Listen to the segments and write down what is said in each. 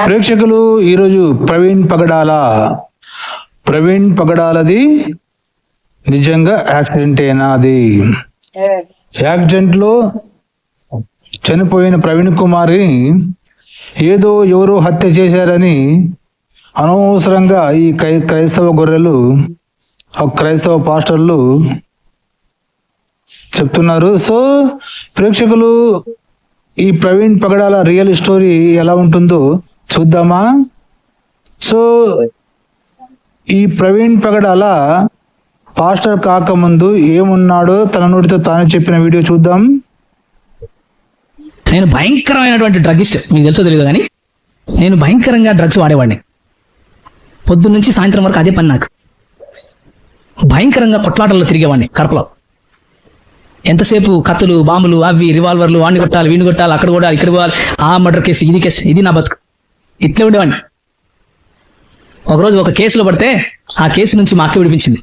ప్రేక్షకులు ఈరోజు ప్రవీణ్ పగడాల ప్రవీణ్ పగడాలది నిజంగా యాక్సిడెంటేనా అది యాక్సిడెంట్లో చనిపోయిన ప్రవీణ్ కుమారి ఏదో ఎవరో హత్య చేశారని అనవసరంగా ఈ క్రై- క్రైస్తవ గొర్రెలు ఆ క్రైస్తవ పాస్టర్లు చెప్తున్నారు. సో ప్రేక్షకులు ఈ ప్రవీణ్ పగడాల రియల్ స్టోరీ ఎలా ఉంటుందో చూద్దామా? సో ఈ ప్రవీణ్ పగడాల పాస్టర్ కాకముందు ఏమున్నాడో తన నోటితో తాను చెప్పిన వీడియో చూద్దాం. నేను భయంకరమైనటువంటి డ్రగిస్ట్ మీకు తెలుసో తెలియదు కానీ నేను భయంకరంగా డ్రగ్స్ వాడేవాడిని. పొద్దున్న నుంచి సాయంత్రం వరకు అదే పని నాకు. భయంకరంగా కొట్లాటల్లో తిరిగేవాడిని కడపలో. ఎంతసేపు కత్తులు బాంబులు అవి రివాల్వర్లు వాడిని కొట్టాలి వీడిని కొట్టాలి అక్కడ కూడా ఇక్కడ పోవాలి ఆ మర్డర్ కేసు ఇది కేసు ఇది నా బతుకు. ఇట్లా ఉండేవాడిని. ఒకరోజు ఒక కేసులో పడితే ఆ కేసు నుంచి మా అక్క విడిపించింది.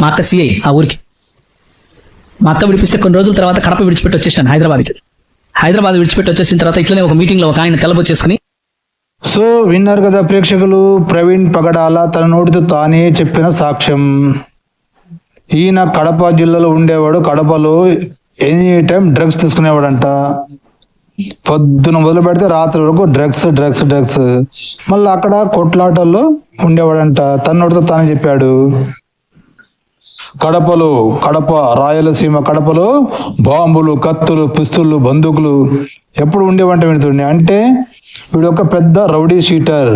మా అక్క సిఐ ఆ ఊరికి. మా అక్క విడిపిస్తే కొన్ని రోజుల తర్వాత కడప విడిచిపెట్టి వచ్చేసాను హైదరాబాద్కి. హైదరాబాద్ విడిచిపెట్టి వచ్చేసిన తర్వాత ఇట్లనే ఒక మీటింగ్లో ఒక ఆయన తెల్లబొచ్చేసుకుని సో విన్నారు కదా ప్రేక్షకులు ప్రవీణ్ పగడాల తన నోటితో తానే చెప్పిన సాక్ష్యం. ఈయన కడప జిల్లాలో ఉండేవాడు కడపలో ఎనీ టైం డ్రగ్స్ తీసుకునేవాడంట. పొద్దున మొదలు పెడితే రాత్రి వరకు డ్రగ్స్ డ్రగ్స్ డ్రగ్స్ మళ్ళీ అక్కడ కొట్లాటల్లో ఉండేవాడంట. తన్నోడితో తానే చెప్పాడు. కడపలో కడప రాయలసీమ కడపలో బాంబులు కత్తులు పిస్తులు బందూకులు ఎప్పుడు ఉండేవంట విడుతుండే అంటే వీడు ఒక పెద్ద రౌడీ షీటర్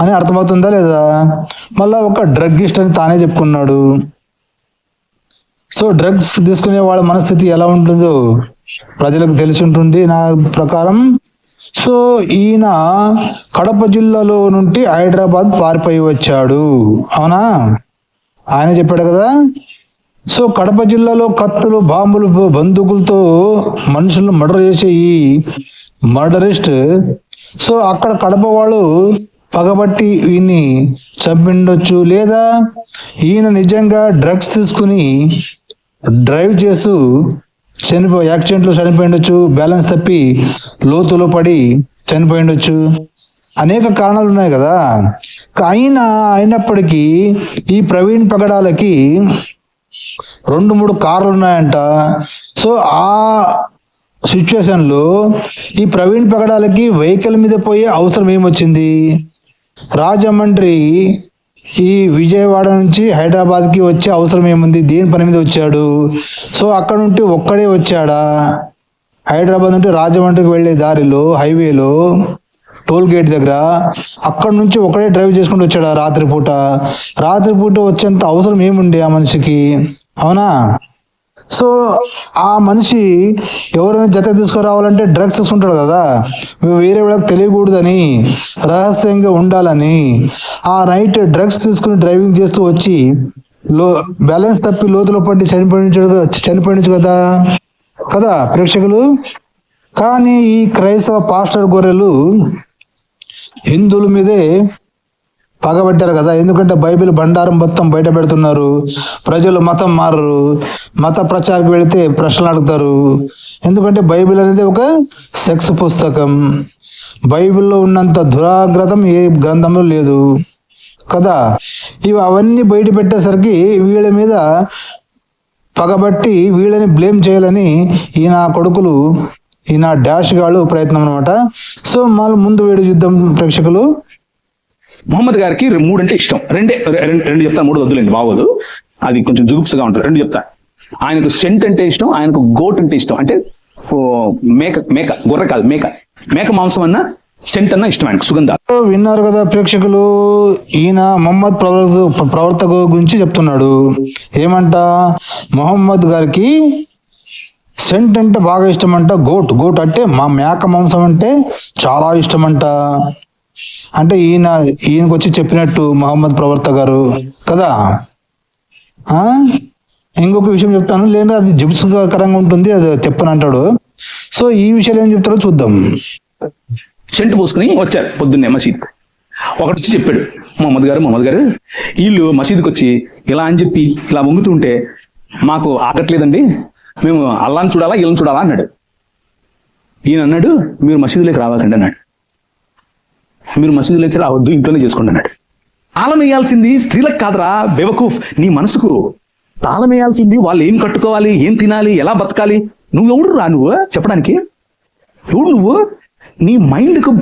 అని అర్థమవుతుందా లేదా? మళ్ళా ఒక డ్రగ్గిస్ట్ అని తానే చెప్పుకున్నాడు. సో డ్రగ్స్ తీసుకునే వాళ్ళ మనస్థితి ఎలా ఉంటుందో ప్రజలకు తెలిసి ఉంటుంది నా ప్రకారం. సో ఈయన కడప జిల్లాలో నుండి హైదరాబాద్ పారిపోయి వచ్చాడు. అవునా? ఆయన చెప్పాడు కదా. సో కడప జిల్లాలో కత్తులు బాంబులు బందుకులతో మనుషులను మర్డర్ చేసే ఈ మర్డరిస్ట్. సో అక్కడ కడప వాళ్ళు పగబట్టి ఈయన్ని చంపిండొచ్చు. లేదా ఈయన నిజంగా డ్రగ్స్ తీసుకుని డ్రైవ్ చేస్తూ చనిపో యాక్సిడెంట్లో చనిపోయిండొచ్చు బ్యాలెన్స్ తప్పి లోతులో పడి చనిపోయిండొచ్చు అనేక కారణాలు ఉన్నాయి కదా. అయినా అయినప్పటికీ ఈ ప్రవీణ్ పగడాలకి రెండు మూడు కార్లు ఉన్నాయంట. సో ఆ సిచ్యువేషన్లో ఈ ప్రవీణ్ పగడాలకి వెహికల్ మీద పోయే అవసరం ఏమొచ్చింది? రాజమండ్రి ఈ విజయవాడ నుంచి హైదరాబాద్కి వచ్చే అవసరం ఏముంది? దేని పని మీద వచ్చాడు? సో అక్కడ నుండి ఒక్కడే వచ్చాడా? హైదరాబాద్ నుండి రాజమండ్రికి వెళ్ళే దారిలో హైవేలో టోల్ గేట్ దగ్గర అక్కడ నుంచి ఒకడే డ్రైవ్ చేసుకుంటూ వచ్చాడా రాత్రిపూట? రాత్రిపూట వచ్చేంత అవసరం ఏముంది ఆ మనిషికి? అవునా? సో ఆ మనిషి ఎవరైనా జత తీసుకురావాలంటే డ్రగ్స్ తీసుకుంటాడు కదా. వేరే వాళ్ళకి తెలియకూడదని రహస్యంగా ఉండాలని ఆ నైట్ డ్రగ్స్ తీసుకుని డ్రైవింగ్ చేస్తూ వచ్చి లో బ్యాలెన్స్ తప్పి లోతులో పడి చనిపోయించడు చనిపోయించు కదా. కదా ప్రేక్షకులు? కానీ ఈ క్రైస్తవ పాస్టర్ గొర్రెలు హిందువుల మీదే పగబట్టారు కదా. ఎందుకంటే బైబిల్ బండారం మొత్తం బయట పెడుతున్నారు. ప్రజలు మతం మారరు. మత ప్రచారకు వెళితే ప్రశ్నలు అడుగుతారు. ఎందుకంటే బైబిల్ అనేది ఒక సెక్స్ పుస్తకం. బైబిల్లో ఉన్నంత దురాగ్రతం ఏ గ్రంథంలో లేదు. కదా? ఇవి అవన్నీ బయట పెట్టేసరికి వీళ్ళ మీద పగబట్టి వీళ్ళని బ్లేమ్ చేయాలని ఈయన కొడుకులు ఈయన డాష్ గాళ్ళు ప్రయత్నం అనమాట సో మళ్ళీ ముందు వేడి యుద్ధం ప్రేక్షకులు. మొహమ్మద్ గారికి మూడు అంటే ఇష్టం. రెండే రెండు చెప్తాను చెప్తా మూడు వద్దులేండి బాగోదు. అది కొంచెం జుగుప్సుగా ఉంటుంది. రెండు చెప్తా. ఆయనకు సెంట్ అంటే ఇష్టం ఆయనకు గోట్ అంటే ఇష్టం. అంటే ఓ, మేక మేక గొర్రె కాదు మేక. మేక మాంసం అన్న సెంట్ అన్న ఇష్టం ఆయనకు సుగంధ విన్నారు కదా ప్రేక్షకులు. ఈయన మొహమ్మద్ ప్రవర్త ప్రవర్తక గురించి చెప్తున్నాడు. ఏమంట? మొహమ్మద్ గారికి సెంట్ అంటే బాగా ఇష్టం అంట గోట్. గోట్ అంటే మా మేక మాంసం అంటే చాలా ఇష్టం అంట అంటే ఈయన ఈయనకు వచ్చి చెప్పినట్టు మహమ్మద్ ప్రవర్త గారు కదా? ఆ? ఇంకొక విషయం చెప్తాను. లేదా అది జిబుత్సకరంగా ఉంటుంది అది తెప్పని అంటాడు. సో ఈ విషయాలు ఏం చెప్తాడో చూద్దాం. సెంట్ పోసుకుని వచ్చారు పొద్దున్నే మసీద్. ఒకటి వచ్చి చెప్పాడు మొహమ్మద్ గారు మొహమ్మద్ గారు వీళ్ళు మసీద్కి వచ్చి ఇలా అని చెప్పి ఇలా వంగుతుంటే మాకు ఆగట్లేదండి మేము అల్లాని చూడాలా వీళ్ళని చూడాలా అన్నాడు. ఈయన అన్నాడు మీరు మసీదులోకి రావాలండి అన్నాడు. మీరు మసీదులోకి రావద్దు ఇంట్లోనే చేసుకోండి అన్నాడు. తాళం వేయాల్సింది స్త్రీలకు కాదురా బెవకూఫ్ నీ మనసుకు. తాళం వేయాల్సింది వాళ్ళు ఏం కట్టుకోవాలి ఏం తినాలి ఎలా బతకాలి? నువ్వు ఎవడు రా నువ్వు? చెప్పడానికి. ఎవడు నువ్వు? నీ మైండ్కు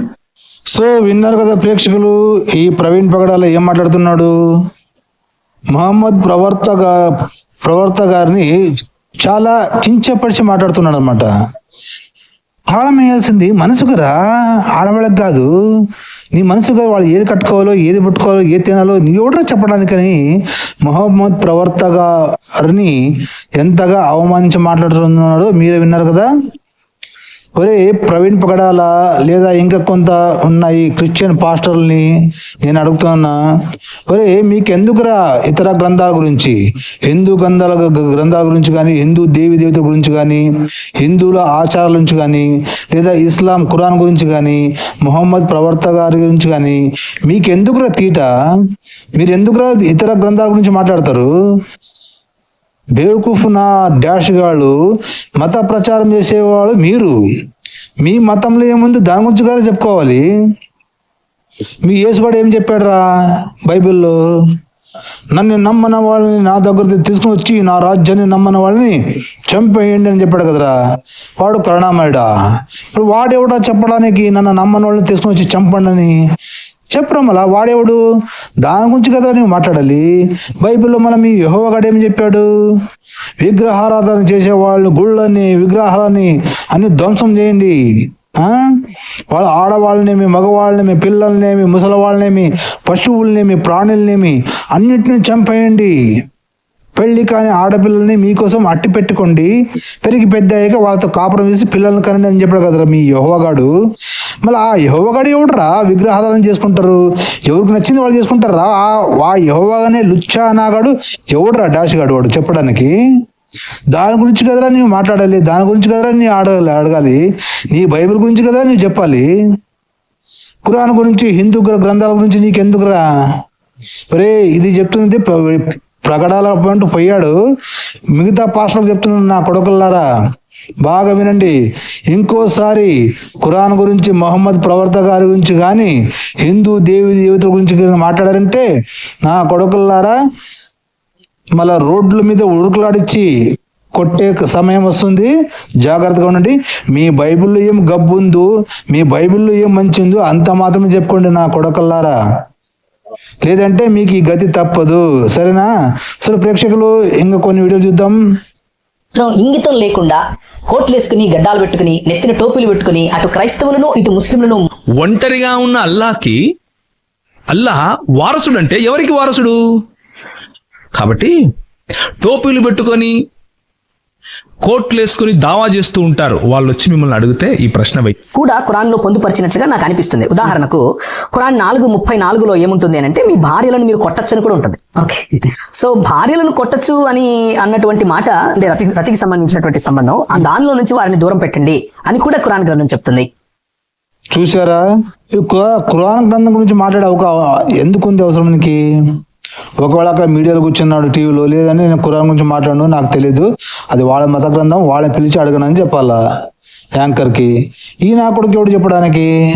సో విన్నారు కదా ప్రేక్షకులు ఈ ప్రవీణ్ పగడాల ఏం మాట్లాడుతున్నాడు? మహమ్మద్ ప్రవర్త ప్రవర్త గారిని చాలా కించపరిచి మాట్లాడుతున్నాడు అనమాట తాళం వేయాల్సింది మనసుకురా ఆడవాళ్ళకి కాదు. నీ మనసుకు వాళ్ళు ఏది కట్టుకోవాలో ఏది పుట్టుకోవాలో ఏది తినాలో నీ ఎవడో చెప్పడానికని మహమ్మద్ ప్రవర్త గారిని ఎంతగా అవమానించి మాట్లాడుతున్నాడో మీరే విన్నారు కదా. ఒరే ప్రవీణ్ పగడాల? లేదా ఇంకా కొంత ఉన్నాయి క్రిస్టియన్ పాస్టర్ని నేను అడుగుతున్నా. ఒరే మీకెందుకురా ఇతర గ్రంథాల గురించి? హిందూ గ్రంథాల గ్రంథాల గురించి కానీ హిందూ దేవి దేవతల గురించి కానీ హిందువుల ఆచారాల గురించి కానీ లేదా ఇస్లాం ఖురాన్ గురించి కానీ మొహమ్మద్ ప్రవర్త గారి గురించి కానీ మీకెందుకురా తీట? మీరు ఎందుకురా ఇతర గ్రంథాల గురించి మాట్లాడతారు? బేవకూఫ్ నా డాష్ గాళ్ళు మత ప్రచారం చేసేవాళ్ళు మీరు. మీ మతంలో ఏముంది? దాని గురించి కానీ చెప్పుకోవాలి. మీ యేసుగాడు ఏం చెప్పాడురా బైబిల్లో? నన్ను నమ్మన వాళ్ళని నా దగ్గర తీసుకుని వచ్చి నా రాజ్యాన్ని నమ్మన వాళ్ళని చంపేయండి అని చెప్పాడు కదరా. వాడు కరుణామయుడా. ఇప్పుడు వాడెవడా చెప్పడానికి? నన్ను నమ్మని వాళ్ళని తీసుకుని వచ్చి చంపండి అని చెప్పడం అలా వాడేవాడు? దాని గురించి కదా నువ్వు మాట్లాడాలి. బైబిల్లో మన మీ యహోవగాడేమి చెప్పాడు? విగ్రహారాధన చేసేవాళ్ళు గుళ్ళని విగ్రహాలని అన్ని ధ్వంసం చేయండి. వాళ్ళ ఆడవాళ్ళనేమి మగవాళ్ళనేమి పిల్లలనేమి ముసలవాళ్ళనేమి పశువులనేమి ప్రాణులనేమి అన్నిటిని చంపేయండి. పెళ్ళి కాని ఆడపిల్లల్ని మీకోసం అట్టి పెట్టుకోండి. పెరిగి పెద్ద అయ్యాక వాళ్ళతో కాపురం చేసి పిల్లల్ని కనండి అని చెప్పాడు కదరా మీ యహోవగాడు మళ్ళీ ఆ యహోవగాడు ఎవడురా? విగ్రహాలను చేసుకుంటారు. ఎవరికి నచ్చింది వాళ్ళు చేసుకుంటారా? ఆ వా యహోవగానే లుచ్చా నాగాడు ఎవడురా డాష్ గాడు వాడు చెప్పడానికి? దాని గురించి కదరా నువ్వు మాట్లాడాలి? దాని గురించి కదరా నీ అడగాలి అడగాలి? నీ బైబిల్ గురించి కదా నువ్వు చెప్పాలి? కురాన్ గురించి హిందూ గ్ర- గ్రంథాల గురించి నీకెందుకురా? ఒరే ఇది చెప్తుంది ప్రగడాల అంటూ పాయింట్ పోయాడు. మిగతా పాస్టర్లకు చెప్తున్నాను నా కొడుకుల్లారా బాగా వినండి. ఇంకోసారి ఖురాన్ గురించి మొహమ్మద్ ప్రవర్త గారి గురించి కానీ హిందూ దేవి దేవతల గురించి మాట్లాడారంటే నా కొడుకుల్లారా మళ్ళా రోడ్ల మీద ఉరుకులాడిచ్చి కొట్టే సమయం వస్తుంది. జాగ్రత్తగా ఉండండి. మీ బైబిల్లో ఏం గబ్బు ఉందో మీ బైబిల్లో ఏం మంచి ఉందో అంత మాత్రమే చెప్పుకోండి నా కొడకల్లారా లేదంటే మీకు ఈ గతి తప్పదు. సరేనా? సరే ప్రేక్షకులు ఇంకా కొన్ని వీడియోలు చూద్దాం. ఇంగితం లేకుండా కోట్లు వేసుకుని గడ్డాలు పెట్టుకుని నెత్తిన టోపీలు పెట్టుకుని అటు క్రైస్తవులను ఇటు ముస్లింలను ఒంటరిగా ఉన్న అల్లాహకి అల్లాహ్ వారసుడు అంటే ఎవరికి వారసుడు? కాబట్టి టోపీలు పెట్టుకొని కోట్లు వేసుకుని దావా చేస్తూ ఉంటారు. వాళ్ళు వచ్చి మిమ్మల్ని అడిగితే ఈ ప్రశ్న కూడా ఖురాన్లో పొందుపరిచినట్లుగా నాకు అనిపిస్తుంది. ఉదాహరణకు ఖురాన్ నాలుగు ముప్పై నాలుగులో ఏముంటుంది అని అంటే మీ భార్యలను మీరు కొట్టచ్చు అని కూడా ఉంటుంది. ఓకే. సో భార్యలను కొట్టచ్చు అని అన్నటువంటి మాట అంటే రతి రతికి సంబంధించినటువంటి సంబంధం ఆ దానిలో నుంచి వారిని దూరం పెట్టండి అని కూడా ఖురాన్ గ్రంథం చెప్తుంది. చూసారా ఖురాన్ గ్రంథం గురించి మాట్లాడే ఒక ఎందుకు ఉంది అవసరం మనకి? ఒకవేళ అక్కడ మీడియాలో కూర్చున్నాడు టీవీలో లేదని నేను కురాన్ గురించి మాట్లాడను నాకు తెలియదు అది వాళ్ళ మత గ్రంథం వాళ్ళని పిలిచి అడగనని చెప్పాలా? యాంకర్కి. ఈ నా కొడుకు ఎవడు చెప్పడానికి?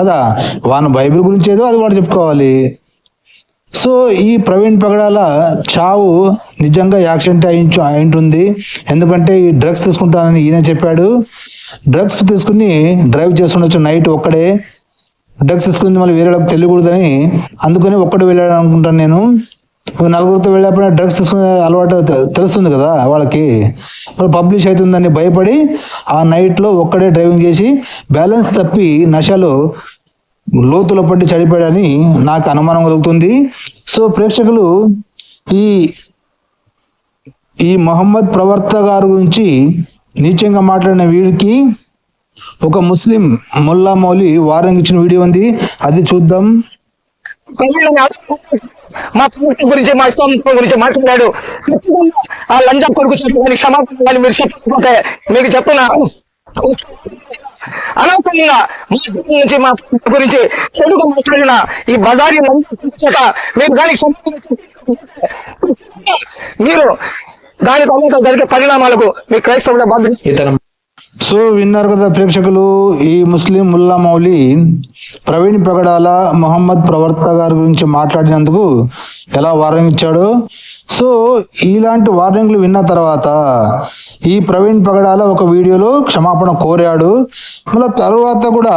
కదా వాని బైబిల్ గురించి ఏదో అది వాడు చెప్పుకోవాలి. సో ఈ ప్రవీణ్ పగడాల చావు నిజంగా యాక్సిడెంట్ అయించు అయింటుంది. ఎందుకంటే ఈ డ్రగ్స్ తీసుకుంటానని ఈయన చెప్పాడు. డ్రగ్స్ తీసుకుని డ్రైవ్ చేస్తుండొచ్చు నైట్ ఒక్కడే. డ్రగ్స్ తీసుకుని మళ్ళీ వేరే వాళ్ళకి తెలియకూడదని అందుకని ఒక్కడు వెళ్ళాడు అనుకుంటాను నేను నలుగురితో వెళ్ళినప్పుడు డ్రగ్స్ తీసుకునే అలవాటు తెలుస్తుంది కదా వాళ్ళకి. వాళ్ళు పబ్లిష్ అవుతుందని భయపడి ఆ నైట్లో ఒక్కడే డ్రైవింగ్ చేసి బ్యాలెన్స్ తప్పి నశలో లోతులో పట్టి చడిపోయాడని నాకు అనుమానం కలుగుతుంది. సో ప్రేక్షకులు ఈ ఈ మొహమ్మద్ ప్రవర్త గారి గురించి నీచంగా మాట్లాడిన వీడికి ఒక ముస్లిం ముల్లా మౌలి వారంగా ఇచ్చిన వీడియో ఉంది. అది చూద్దాం. మా ప్రభుత్వం గురించి మా ఇస్లాం గురించి మాట్లాడాడు. ఆ లంజా కొడుకు చెప్పని క్షమాపణ మీరు చెప్పకపోతే మీకు చెప్పిన? అనవసరంగా మా దేవుని నుంచి మా గురించి చెడుగా మాట్లాడిన ఈ బజారి లంజా చేత మీరు దానికి మీరు దాని తర్వాత జరిగే పరిణామాలకు మీ క్రైస్తవుల బాధ్యత. సో విన్నారు కదా ప్రేక్షకులు ఈ ముస్లిం ముల్లా మౌలి ప్రవీణ్ పగడాల మొహమ్మద్ ప్రవర్త గారి గురించి మాట్లాడినందుకు ఎలా వార్నింగ్ ఇచ్చాడో. సో ఇలాంటి వార్నింగ్లు విన్న తర్వాత ఈ ప్రవీణ్ పగడాల ఒక వీడియోలో క్షమాపణ కోరాడు. మళ్ళీ తర్వాత కూడా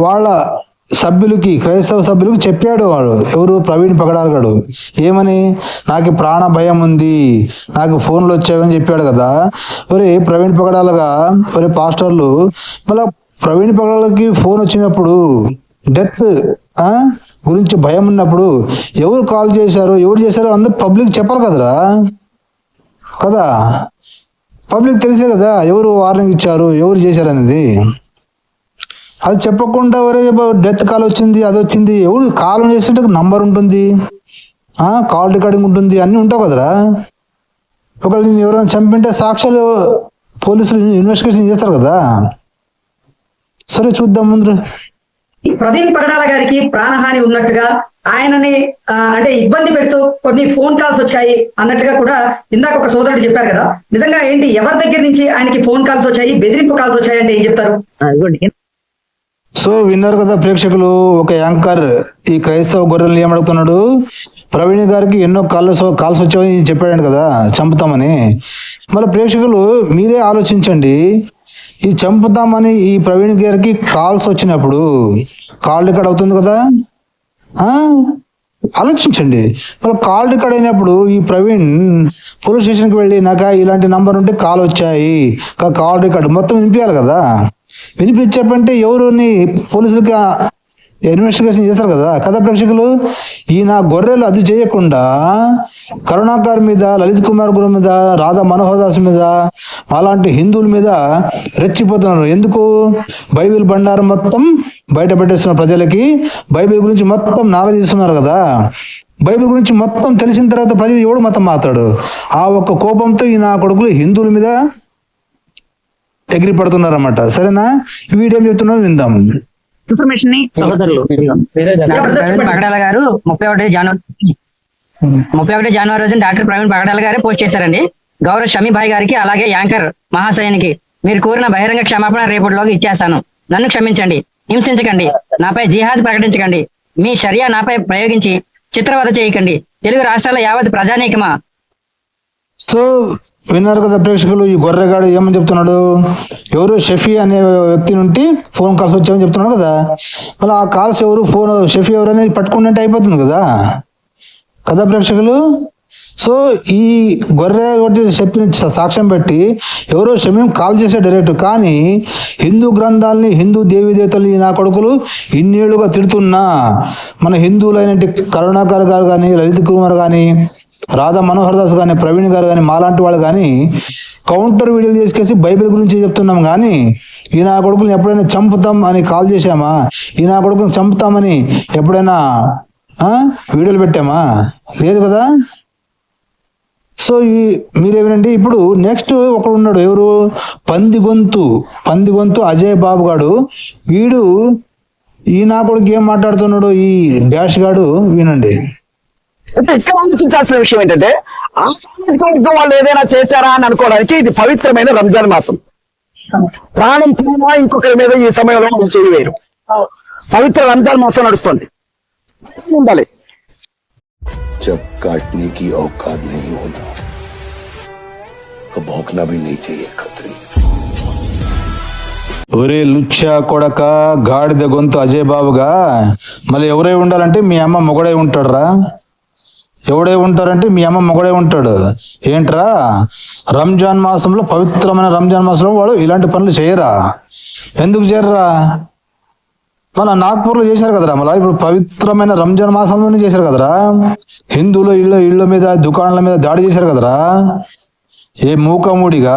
వాళ్ళ సభ్యులకి క్రైస్తవ సభ్యులకు చెప్పాడు వాడు. ఎవరు? ప్రవీణ్ పగడాలగాడు. ఏమని? నాకు ప్రాణ భయం ఉంది. నాకు ఫోన్లు వచ్చావని చెప్పాడు కదా. ఒరే ప్రవీణ్ పగడాలగా ఒరే పాస్టర్లు మళ్ళా ప్రవీణ్ పగడాలకి ఫోన్ వచ్చినప్పుడు డెత్ గురించి భయం ఉన్నప్పుడు ఎవరు కాల్ చేశారు? ఎవరు చేశారో అందరు పబ్లిక్ చెప్పాలి కదరా? కదా? పబ్లిక్ తెలిసే కదా ఎవరు వార్నింగ్ ఇచ్చారు? ఎవరు చేశారు అనేది అది చెప్పకుండా ఒరే డెత్ కాల్ వచ్చింది అది వచ్చింది. ఎవరు కాల్ చేస్తుంటే నంబర్ ఉంటుంది. ఆ కాల్ రికార్డింగ్ ఉంటుంది. అన్నీ ఉంటావు కదరా. ఒకవేళ నేను ఎవరైనా చంపింటే సాక్ష్యాలు పోలీసులు ఇన్వెస్టిగేషన్ చేస్తారు కదా. సరే చూద్దాం ముందు. ప్రవీణ్ పగడాల గారికి ప్రాణహాని ఉన్నట్టుగా ఆయనని అంటే ఇబ్బంది పెడుతూ కొన్ని ఫోన్ కాల్స్ వచ్చాయి అన్నట్టుగా కూడా ఇందాక ఒక సోదరుడు చెప్పారు కదా. నిజంగా ఏంటి? ఎవరి దగ్గర నుంచి ఆయనకి ఫోన్ కాల్స్ వచ్చాయి? బెదిరింపు కాల్స్ వచ్చాయి అంటే ఏం చెప్తారు? సో విన్నారు కదా ప్రేక్షకులు ఒక యాంకర్ ఈ క్రైస్తవ గొర్రెలు ఏమడుగుతున్నాడు? ప్రవీణ్ గారికి ఎన్నో కాల్స్ కాల్స్ వచ్చాయని చెప్పాడు కదా చంపుతామని. మరి ప్రేక్షకులు మీరే ఆలోచించండి. ఈ చంపుతామని ఈ ప్రవీణ్ గారికి కాల్స్ వచ్చినప్పుడు కాల్ రికార్డ్ అవుతుంది కదా? ఆలోచించండి. మరి కాల్ రికార్డ్ అయినప్పుడు ఈ ప్రవీణ్ పోలీస్ స్టేషన్కి వెళ్ళి నాకు ఇలాంటి నంబర్ ఉంటే కాల్ వచ్చాయి. కా- కాల్ రికార్డ్ మొత్తం వినిపించాలి కదా? వినిపించంటే ఎవరుని పోలీసులకి ఇన్వెస్టిగేషన్ చేస్తారు కదా? కథ ప్రేక్షకులు ఈయన గొర్రెలు అది చేయకుండా కరుణాకర్ మీద లలిత్ కుమార్ గురు మీద రాధా మనోహర్ దాస్ మీద అలాంటి హిందువుల మీద రెచ్చిపోతున్నారు. ఎందుకు? బైబిల్ బండారం మొత్తం బయట పెట్టేస్తున్న ప్రజలకి బైబిల్ గురించి మొత్తం నాలెడ్జ్ ఇస్తున్నారు కదా? బైబిల్ గురించి మొత్తం తెలిసిన తర్వాత ప్రజలు ఎవడు మతం మాట్లాడు ఆ ఒక్క కోపంతో ఈ నా కొడుకులు హిందువుల మీద ఎగిరి పడుతున్నారన్నమాట సరేనా? ఈ వీడియో ఏం చెప్తున్నావు విందాం. ఇన్ఫర్మేషన్ని సహోదరులు చెప్పండి. పగడాల గారు ముప్పై ఒకటి జనవరి ముప్పై ఒకటి జనవరి రోజున డాక్టర్ ప్రవీణ్ పగడాల గారే పోస్ట్ చేశారండి. గౌరవ్ షమీభాయ్ గారికి అలాగే యాంకర్ మహాశయానికి మీరు కోరిన బహిరంగ క్షమాపణ రేపటిలోకి ఇచ్చేస్తాను. నన్ను క్షమించండి హింసించకండి నాపై జిహాద్ ప్రకటించకండి మీ షరియా నాపై ప్రయోగించి చిత్రవద చేయకండి. తెలుగు రాష్ట్రాల యావత్ ప్రజానీకమా? సో విన్నారు కదా ప్రేక్షకులు ఈ గొర్రెగాడు ఏమని చెప్తున్నాడు? ఎవరు షఫీ అనే వ్యక్తి నుండి ఫోన్ కాల్స్ వచ్చామని చెప్తున్నాడు కదా. మళ్ళీ ఆ కాల్స్ ఎవరు ఫోన్ షఫీ ఎవరు అనేది పట్టుకుంటే అయిపోతుంది కదా. కదా ప్రేక్షకులు? సో ఈ గొర్రె ఒకటి చెప్పిన సాక్ష్యం పెట్టి ఎవరో షమీం కాల్ చేసే డైరెక్ట్ కానీ హిందూ గ్రంథాలని హిందూ దేవీ దేవతల్ని నా కొడుకులు ఇన్నేళ్ళుగా తిడుతున్నా. మన హిందువులైన కరుణాకర్ గారు కానీ లలిత్ కుమార్ కానీ రాధా మనోహర్ దాస్ కానీ ప్రవీణ్ గారు కానీ మాలాంటి వాళ్ళు కానీ కౌంటర్ వీడియోలు చేసుకేసి బైబిల్ గురించి చెప్తున్నాం కానీ ఈ నా కొడుకుని ఎప్పుడైనా చంపుతాం అని కాల్ చేశామా? ఈ నా కొడుకుని చంపుతామని ఎప్పుడైనా వీడియోలు పెట్టామా? లేదు కదా? సో ఈ మీరేమినండి ఇప్పుడు నెక్స్ట్ ఒకడు ఉన్నాడు ఎవరు? పంది గొంతు పంది గొంతు అజయ్ బాబు గాడు. వీడు ఈ నా కొడుకు ఏం మాట్లాడుతున్నాడు ఈ డాష్ గాడు వినండి. ఇక్కడ ఆలోచించాల్సిన విషయం ఏంటంటే ఆ సామాజిక వర్గం వాళ్ళు ఏదైనా చేశారా అని అనుకోవడానికి ఇది పవిత్రమైన రంజాన్ మాసం ప్రాణం పోయినా ఇంకొకరి మీద ఈ సమయంలో మనం చేయవేరు పవిత్ర రంజాన్ మాసం నడుస్తుంది ఉండాలి जब काटने की औकात नहीं होना तो भौंकना भी नहीं चाहिए खतरी ఒరే లుచ్చా కొడక గాడిద గొంతు అజయ్ బాబుగా మళ్ళీ ఎవరై ఉండాలంటే మీ అమ్మ మొగడై ఉంటాడురా ఎవడై ఉంటారంటే మీ అమ్మ మొగడై ఉంటాడు. ఏంట్రా? రంజాన్ మాసంలో పవిత్రమైన రంజాన్ మాసంలో వాడు ఇలాంటి పనులు చేయరా? ఎందుకు చేయరా మన నాగ్పూర్లో చేశారు కదరా మళ్ళీ ఇప్పుడు పవిత్రమైన రంజాన్ మాసంలోనే చేశారు కదరా? హిందువుల ఇళ్ళ ఇళ్ళ మీద దుకాణాల మీద దాడి చేశారు కదరా? ఏ మూకమూడిగా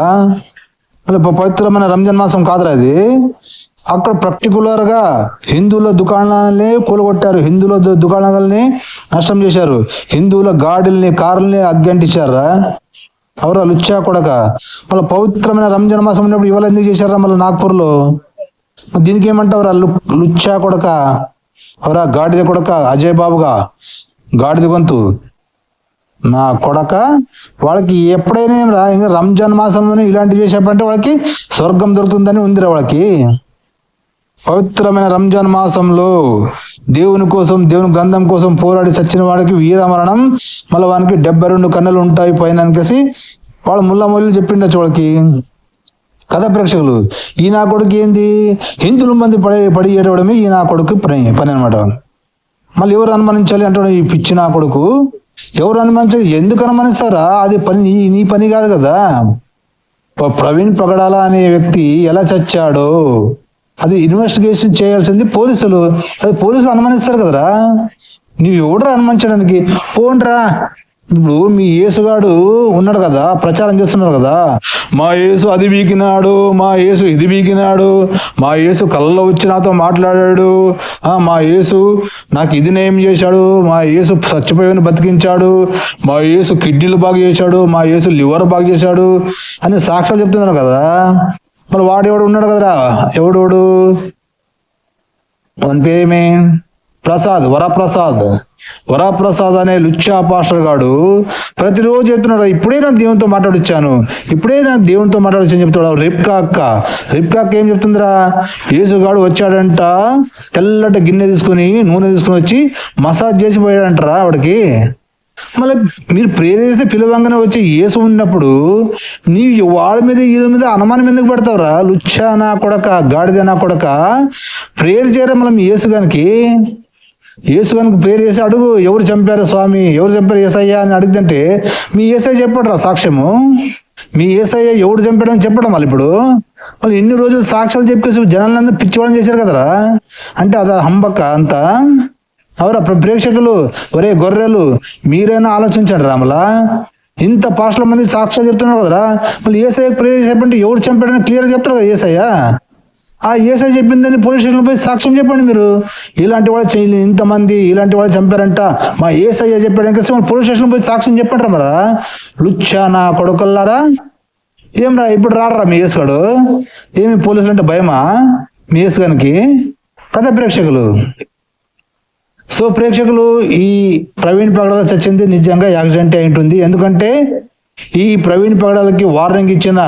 మళ్ళీ పవిత్రమైన రంజాన్ మాసం కాదురా అది అక్కడ పర్టికులర్గా హిందువుల దుకాణాలనే కూలగొట్టారు. హిందువుల దు- దుకాణాలని నష్టం చేశారు. హిందువుల గాడుల్ని కార్లని అగ్గంటించారా ఎవరా లుచ్చా కొడక? మళ్ళీ పవిత్రమైన రంజాన్ మాసం ఉన్నప్పుడు ఇవాళ ఎందుకు చేశారా మళ్ళీ నాగ్పూర్లో? దీనికి ఏమంటారు లుచ్చా కొడక? ఎవరా గాడిద కొడక? అజయ్ బాబుగా? గాడిద గొంతు? నా కొడక? వాళ్ళకి ఎప్పుడైనా ఏం రా ఇంకా రంజాన్ మాసంలోనే ఇలాంటివి చేసేప్పుడంటే వాళ్ళకి స్వర్గం దొరుకుతుందని ఉందిరా వాళ్ళకి. పవిత్రమైన రంజాన్ మాసంలో దేవుని కోసం దేవుని గ్రంథం కోసం పోరాడి చచ్చిన వాడికి వీరమరణం మళ్ళీ వానికి డెబ్బై రెండు కన్నులు ఉంటాయి పైన అనేసి వాళ్ళు ముల్లా మొల్లి చెప్పిండొచ్చు వాళ్ళకి కథ ప్రేక్షకులు ఈ నా కొడుకు ఏంది? హిందువుల మంది పడి పడి ఈయన ఈ నా కొడుకు పని పని అనమాట మళ్ళీ ఎవరు అనుమానించాలి అంటాడు ఈ పిచ్చి నా కొడుకు? ఎవరు అనుమానించాలి? ఎందుకు అనుమానిస్తారా? అది పని నీ నీ పని కాదు కదా. ప్రవీణ్ ప్రగడాల అనే వ్యక్తి ఎలా చచ్చాడో? అది ఇన్వెస్టిగేషన్ చేయాల్సింది పోలీసులు. అది పోలీసులు అనుమానిస్తారు కదరా. నీవు ఎవడరా అనుమానించడానికి? పోండ్రా ఇప్పుడు మీ యేసుగాడు ఉన్నాడు కదా ప్రచారం చేస్తున్నారు కదా. మా యేసు అది బీకినాడు మా యేసు ఇది బీకినాడు మా యేసు కళ్ళలో వచ్చి నాతో మాట్లాడాడు మా యేసు నాకు ఇది నయం చేశాడు మా యేసు చచ్చిపోయిన బతికించాడు మా యేసు కిడ్నీలు బాగు చేశాడు మా యేసు లివర్ బాగు చేశాడు అని సాక్ష్యాలు చెప్తున్నారు కదా మరి వాడు ఎవడు ఉన్నాడు కదరా? ఎవడోడు? వన్ పేమే ప్రసాద్ వరప్రసాద్. వరప్రసాద్ అనే లుచ్చా పాస్టర్ గాడు ప్రతిరోజు చెప్తున్నాడు ఇప్పుడే నా దేవునితో మాట్లాడొచ్చాను. ఇప్పుడే నా దేవునితో మాట్లాడొచ్చాను చెప్తాడు రిప్కా అక్క. రిప్కా అక్క ఏం చెప్తుందిరా? యేసుగాడు వచ్చాడంట తెల్లట గిన్నె తీసుకుని నూనె తీసుకుని వచ్చి మసాజ్ చేసి పోయాడంటరా ఆవిడకి? మళ్ళీ మీరు ప్రేర్ చేస్తే పిలవంగానే వచ్చి యేసు ఉన్నప్పుడు నీ వాళ్ళ మీద వీళ్ళ మీద అనుమానం ఎందుకు పడతావురా? లుచ్చా నా కొడక గాడిద నా కొడక? ప్రేయర్ చేయరా మళ్ళీ మీ యేసు గానికి? యేసు కనుక ప్రేయర్ చేసి అడుగు ఎవరు చంపారు స్వామి? ఎవరు చంపారు ఏసయ్యా అని అడిగితే మీ ఏసఐ చెప్పడు రా సాక్ష్యము? మీ ఏసయ్య ఎవడు చంపాడని చెప్పడం మళ్ళీ ఇప్పుడు. వాళ్ళు ఎన్ని రోజులు సాక్ష్యాలు చెప్పేసి జనాలందరూ పిచ్చివాడని చేశారు కదరా? అంటే అది హంబక్క అంతా? అవురా ప్రేక్షకులు ఒరే గొర్రెలు మీరైనా ఆలోచించండి రామలా. ఇంత పాస్టల మంది సాక్ష్యాలు చెప్తున్నారు కదరా. మళ్ళీ ఏసఐ ప్రేయర్ చెప్పండి ఎవరు చంపాడని క్లియర్గా చెప్తారు కదా ఏసయ్య? ఆ ఏసఐ చెప్పిందని పోలీస్ స్టేషన్ పోయి సాక్ష్యం చెప్పండి మీరు. ఇలాంటి వాళ్ళు చేయలేదు ఇంతమంది ఇలాంటి వాళ్ళు చంపారంట. మా ఏసఐ చెప్పాడు ఇంకా మన పోలీస్ స్టేషన్ పోయి సాక్ష్యం చెప్పండి మరా? లుచ్చా నా కొడుకుల్లారా? ఏం రా ఇప్పుడు రాడరా మీ ఏసుగాడు ఏమి పోలీసులు అంటే భయమా? మీ యేసుగానికి? కథ ప్రేక్షకులు. సో ప్రేక్షకులు ఈ ప్రవీణ్ పగడాల చచ్చింది నిజంగా యాక్సిడెంట్ అయి ఉంటుంది. ఎందుకంటే ఈ ప్రవీణ్ పగడాలకి వార్నింగ్ ఇచ్చిన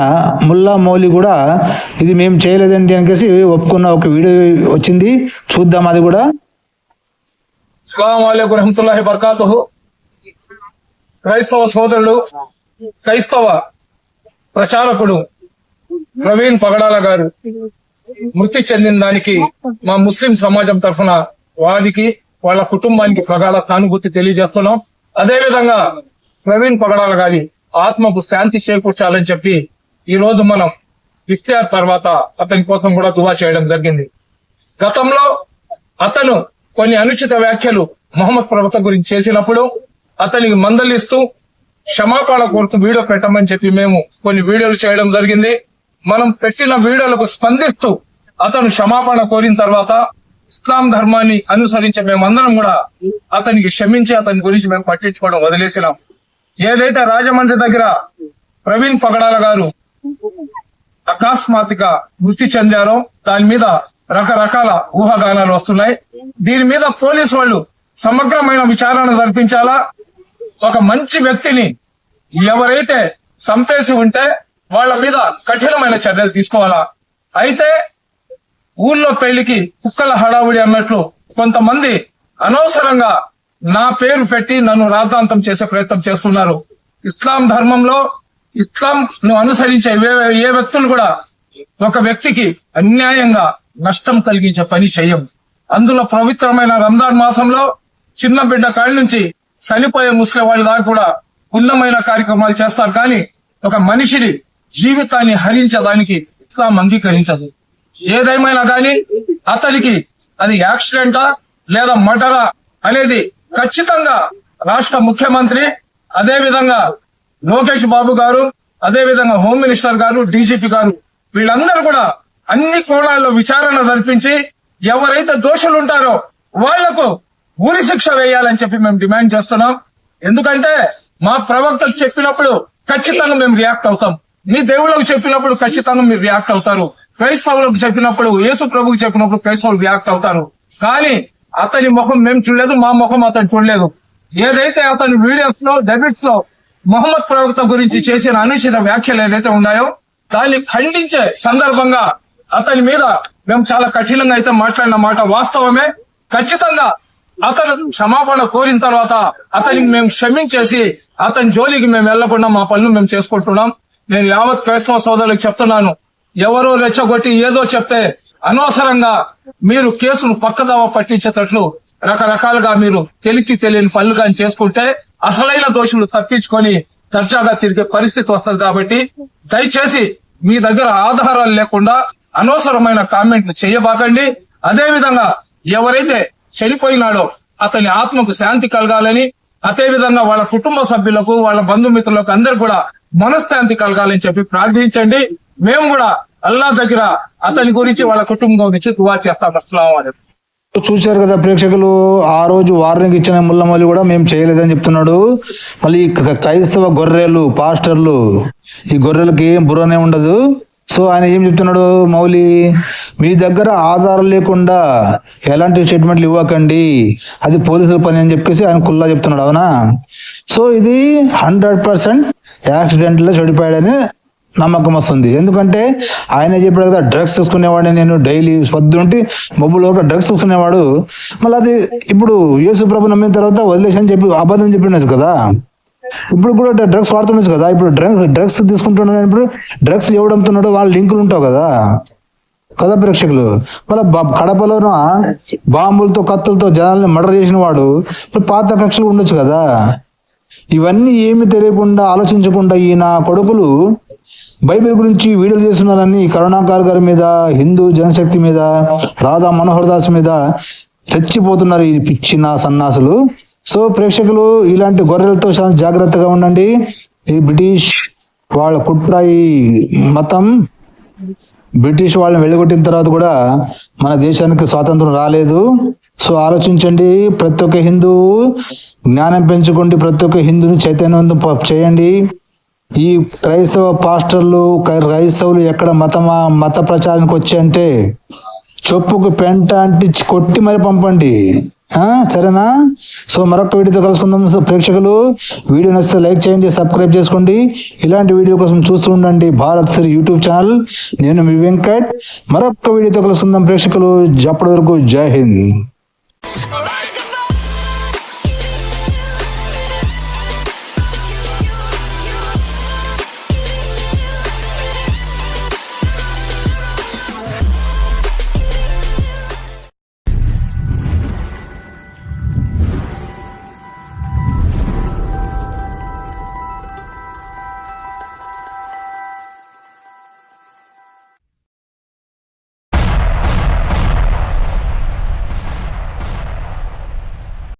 ముల్లా మౌలి కూడా ఇది మేము చేయలేదండి అనేసి ఒప్పుకున్న ఒక వీడియో వచ్చింది. చూద్దాం అది కూడా. రహమతుల్లాహి క్రైస్తవ సోదరుడు క్రైస్తవ ప్రచారకుడు ప్రవీణ్ పగడాల గారు మృతి చెందిన దానికి మా ముస్లిం సమాజం తరఫున వారికి వాళ్ళ కుటుంబానికి ప్రగాఢ సానుభూతి తెలియజేస్తున్నాం. అదేవిధంగా ప్రవీణ్ పగడాల గారి ఆత్మకు శాంతి చేకూర్చాలని చెప్పి ఈ రోజు మనం డిశ్చార్జ్ తర్వాత అతని కోసం కూడా దువా చేయడం జరిగింది. గతంలో అతను కొన్ని అనుచిత వ్యాఖ్యలు మొహమ్మద్ ప్రవక్త గురించి చేసినప్పుడు అతనికి మందలిస్తూ క్షమాపణ కోరుతూ వీడియో పెట్టమని చెప్పి మేము కొన్ని వీడియోలు చేయడం జరిగింది. మనం పెట్టిన వీడియోలకు స్పందిస్తూ అతను క్షమాపణ కోరిన తర్వాత ఇస్లాం ధర్మాన్ని అనుసరించే మేమందరం కూడా అతనికి క్షమించి అతని గురించి మేము పట్టించుకోవడం వదిలేసినాం. ఏదైతే రాజమండ్రి దగ్గర ప్రవీణ్ పగడాల గారు అకస్మాత్తుగా మృతి చెందారో దాని మీద రకరకాల ఊహాగానాలు వస్తున్నాయి. దీని మీద పోలీసు వాళ్ళు సమగ్రమైన విచారణ జరిపించాలా? ఒక మంచి వ్యక్తిని ఎవరైతే సంపేసి ఉంటే వాళ్ళ మీద కఠినమైన చర్యలు తీసుకోవాలా? అయితే ఊళ్ళో పెళ్ళికి కుక్కల హడావుడి అన్నట్లు కొంతమంది అనవసరంగా నా పేరు పెట్టి నన్ను రాద్ధాంతం చేసే ప్రయత్నం చేస్తున్నారు. ఇస్లాం ధర్మంలో ఇస్లాం ను అనుసరించే ఏ ఏ వ్యక్తులు కూడా ఒక వ్యక్తికి అన్యాయంగా నష్టం కలిగించే పని చేయం అందులో పవిత్రమైన రంజాన్ మాసంలో చిన్న బిడ్డ కాడి నుంచి చనిపోయే ముస్లిం వాళ్ళ దాకా కూడా పుణ్యమైన కార్యక్రమాలు చేస్తారు. కానీ ఒక మనిషిని జీవితాన్ని హరించడానికి ఇస్లాం అంగీకరించదు. ఏదేమైనా కానీ అతనికి అది యాక్సిడెంటా లేదా మటరా అనేది ఖచ్చితంగా రాష్ట్ర ముఖ్యమంత్రి అదే విధంగా లోకేష్ బాబు గారు అదే విధంగా హోమ్ మినిస్టర్ గారు డీజీపీ గారు వీళ్ళందరూ కూడా అన్ని కోణాల్లో విచారణ జరిపించి ఎవరైతే దోషులు ఉంటారో వాళ్ళకు ఉరి శిక్ష వేయాలని చెప్పి మేము డిమాండ్ చేస్తున్నాం. ఎందుకంటే మా ప్రవక్తకు చెప్పినప్పుడు ఖచ్చితంగా మేము రియాక్ట్ అవుతాం. మీ దేవుళ్ళకు చెప్పినప్పుడు ఖచ్చితంగా మీరు రియాక్ట్ అవుతారు. క్రైస్తవులకు చెప్పినప్పుడు యేసు ప్రభుకు చెప్పినప్పుడు క్రైస్తవులు రియాక్ట్ అవుతారు. కానీ అతని ముఖం మేము చూడలేదు మా ముఖం అతను చూడలేదు. ఏదైతే అతని వీడియోస్లో డెబిట్స్లో మొహమ్మద్ ప్రవక్త గురించి చేసిన అనుచిత వ్యాఖ్యలు ఏదైతే ఉన్నాయో దాన్ని ఖండించే సందర్భంగా అతని మీద మేము చాలా కఠినంగా అయితే మాట్లాడిన మాట వాస్తవమే. ఖచ్చితంగా అతను క్షమాపణ కోరిన తర్వాత అతనికి మేము క్షమించేసి అతని జోలికి మేము వెళ్ళకుండా మా పనులు మేము చేసుకుంటున్నాం. నేను యావత్ క్రైస్తవ సోదరులకు చెప్తున్నాను ఎవరో రెచ్చగొట్టి ఏదో చెప్తే అనవసరంగా మీరు కేసును పక్కదావ పట్టించేటట్లు రకరకాలుగా మీరు తెలిసి తెలియని పనులు కానీ చేసుకుంటే అసలైన దోషులు తప్పించుకొని దర్జాగా తిరిగే పరిస్థితి వస్తుంది కాబట్టి దయచేసి మీ దగ్గర ఆధారాలు లేకుండా అనవసరమైన కామెంట్లు చేయబాకండి. అదే విధంగా ఎవరైతే చనిపోయినాడో అతని ఆత్మకు శాంతి కలగాలని అదే విధంగా వాళ్ళ కుటుంబ సభ్యులకు వాళ్ళ బంధుమిత్రులకు అందరు కూడా మనశ్శాంతి కలగాలని చెప్పి ప్రార్థించండి. మేము కూడా అల్లా దగ్గర అతని గురించి వాళ్ళ కుటుంబం గురించి దువా చేస్తాం అస్సలం అలైకుం. చూశారు కదా ప్రేక్షకులు ఆ రోజు వార్నింగ్ ఇచ్చిన ముల్లమల్లి కూడా మేము చేయలేదని చెప్తున్నాడు. మళ్ళీ క్రైస్తవ గొర్రెలు పాస్టర్లు ఈ గొర్రెలకి ఏం బుర్రనే ఉండదు. సో ఆయన ఏం చెప్తున్నాడు మౌలి మీ దగ్గర ఆధారం లేకుండా ఎలాంటి స్టేట్మెంట్లు ఇవ్వకండి అది పోలీసుల పని అని చెప్పేసి ఆయన కుల్లా చెప్తున్నాడు అవునా? సో ఇది హండ్రెడ్ పర్సెంట్ యాక్సిడెంట్లో చెడిపోయాడని నమ్మకం వస్తుంది. ఎందుకంటే ఆయన చెప్పాడు కదా డ్రగ్స్ తీసుకునేవాడిని నేను డైలీ పొద్దుంటే మొబైల్ వరకు డ్రగ్స్ తీసుకునేవాడు. మళ్ళీ అది ఇప్పుడు యేసు ప్రభు నమ్మిన తర్వాత వదిలేసి అని చెప్పి అబద్ధం చెప్పినది కదా. ఇప్పుడు కూడా డ్రగ్స్ వాడుతుండొచ్చు కదా. ఇప్పుడు డ్రగ్స్ డ్రగ్స్ తీసుకుంటున్నాడు ఇప్పుడు డ్రగ్స్ ఎవడు వాళ్ళ లింకులు ఉంటావు కదా. కదా ప్రేక్షకులు. మళ్ళీ కడపలోన బాంబులతో కత్తులతో జనాల్ని మర్డర్ చేసిన వాడు ఇప్పుడు పాత కక్షలు ఉండొచ్చు కదా. ఇవన్నీ ఏమి తెలియకుండా ఆలోచించకుండా ఈ నా కొడుకులు బైబిల్ గురించి వీడియోలు చేస్తున్నారని కరుణాకర్ గారి మీద హిందూ జనశక్తి మీద రాధా మనోహర్ దాస్ మీద తెచ్చిపోతున్నారు ఈ పిచ్చిన సన్నాసులు. సో ప్రేక్షకులు ఇలాంటి గొర్రెలతో చాలా జాగ్రత్తగా ఉండండి. ఈ బ్రిటిష్ వాళ్ళ కుట్ర ఈ మతం బ్రిటిష్ వాళ్ళని వెళ్ళగొట్టిన తర్వాత కూడా మన దేశానికి స్వాతంత్రం రాలేదు. సో ఆలోచించండి ప్రతి ఒక్క హిందువు జ్ఞానం పెంచుకోండి ప్రతి ఒక్క హిందువుని చైతన్యవంతం చేయండి. ఈ క్రైస్తవ పాస్టర్లు క్రైస్తవులు ఎక్కడ మత మత ప్రచారానికి వచ్చి అంటే చొప్పుకు పెంట అంటించి కొట్టి మరి పంపండి. సరేనా? సో మరొక వీడియోతో కలుసుకుందాం. సో ప్రేక్షకులు వీడియో నచ్చితే లైక్ చేయండి సబ్స్క్రైబ్ చేసుకోండి. ఇలాంటి వీడియో కోసం చూస్తూ ఉండండి భారత్ శ్రీ యూట్యూబ్ ఛానల్. నేను మీ వెంకట్. మరొక వీడియోతో కలుసుకుందాం ప్రేక్షకులు. అప్పటి వరకు జై హింద్.